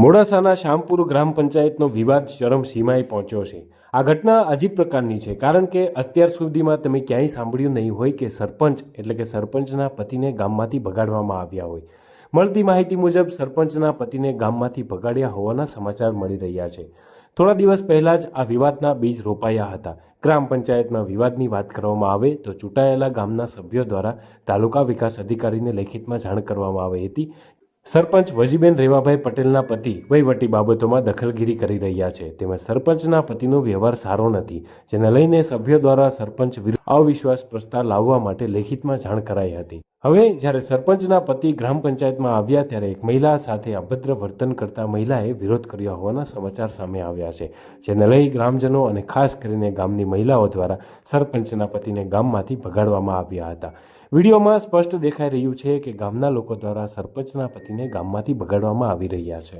મોડાસાના શ્યામપુર ગ્રામ પંચાયતનો વિવાદ ચરમ સીમાએ પહોંચ્યો છે. આ ઘટના અજીબ પ્રકારની છે, કારણ કે અત્યાર સુધીમાં તમે ક્યાંય સાંભળ્યું નહીં હોય કે સરપંચ, એટલે કે સરપંચના પતિને ગામમાંથી ભગાડવામાં આવ્યા હોય. મળતી માહિતી મુજબ, સરપંચના પતિને ગામમાંથી ભગાડ્યા હોવાના સમાચાર મળી રહ્યા છે. થોડા દિવસ પહેલા જ આ વિવાદના બીજ રોપાયા હતા. ગ્રામ પંચાયતમાં વિવાદની વાત કરવામાં આવે તો ચૂંટાયેલા ગામના સભ્યો દ્વારા તાલુકા વિકાસ અધિકારીને લેખિતમાં જાણ કરવામાં આવી હતી સરપંચ વજીબેન રેવાભાઈ પટેલના પતિ વહીવટી બાબતોમાં દખલગીરી કરી રહ્યા છે. તેમજ સરપંચના પતિનો વ્યવહાર સારો નથી, જેને લઈને સભ્યો દ્વારા સરપંચ વિરુદ્ધ અવિશ્વાસ પ્રસ્તાવ લાવવા માટે લેખિતમાં જાણ કરાઈ હતી. હવે જ્યારે સરપંચના પતિ ગ્રામ પંચાયતમાં આવ્યા ત્યારે એક મહિલા સાથે અભદ્ર વર્તન કરતા મહિલાએ વિરોધ કર્યો હોવાના સમાચાર સામે આવ્યા છે, જેને લઈ ગ્રામજનો અને ખાસ કરીને ગામની મહિલાઓ દ્વારા સરપંચના પતિને ગામમાંથી ભગાડવામાં આવ્યા હતા. વિડીયોમાં સ્પષ્ટ દેખાઈ રહ્યું છે કે ગામના લોકો દ્વારા સરપંચના પતિને ગામમાંથી ભગાડવામાં આવી રહ્યા છે.